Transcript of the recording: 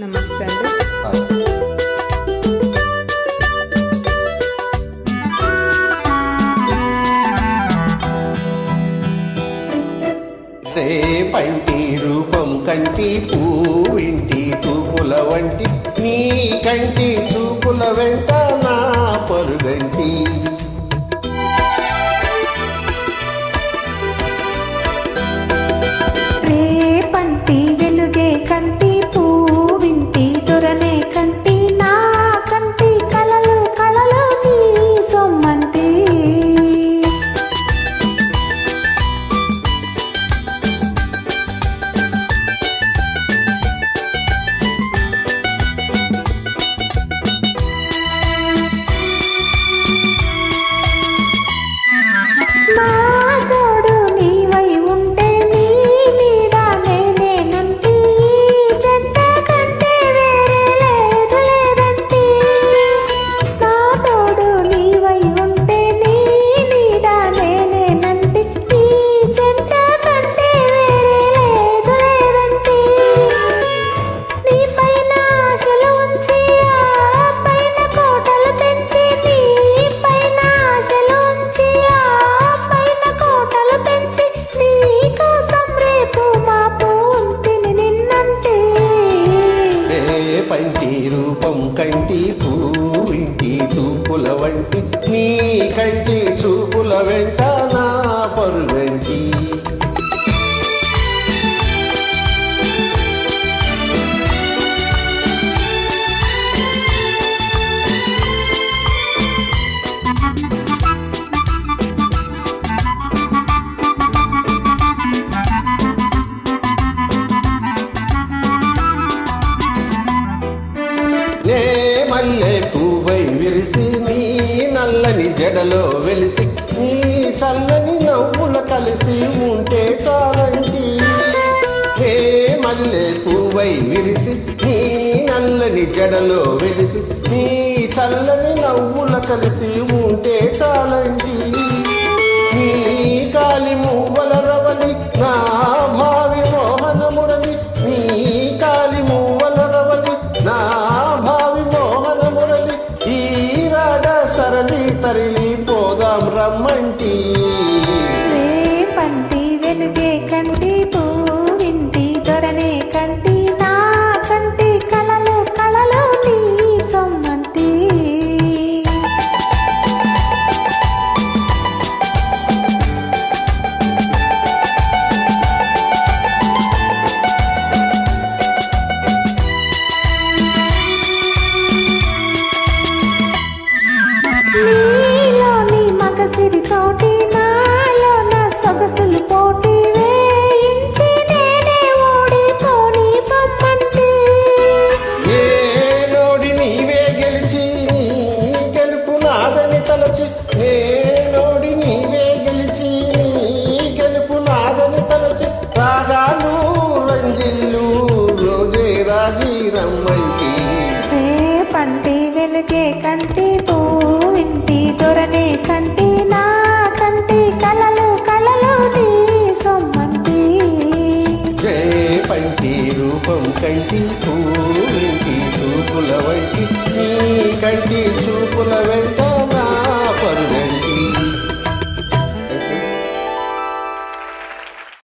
నమస్తే అండి. రేపంటి రూపం కంటి పూవింటి కంటి పూవింటి చూపుల వంటి నీ కంటి చూపుల వెంట చల్లని జడలో వెలిసి నీ చల్లని నవ్వుల కలిసి ఉంటే చాలంటి హే మల్లె పువ్వై విరిసి నీ నల్లని జడలో వెలిసి నీ చల్లని నవ్వుల కలిసి ఉంటే చాలంటి తరిని పోదాం రమ్మంటి. పంటి వెనుకే కంటి పూవింటి దొరనే కంటి నా కంటి పూవింటి చూపుల వంటి నీ కంటి చూపుల వంటి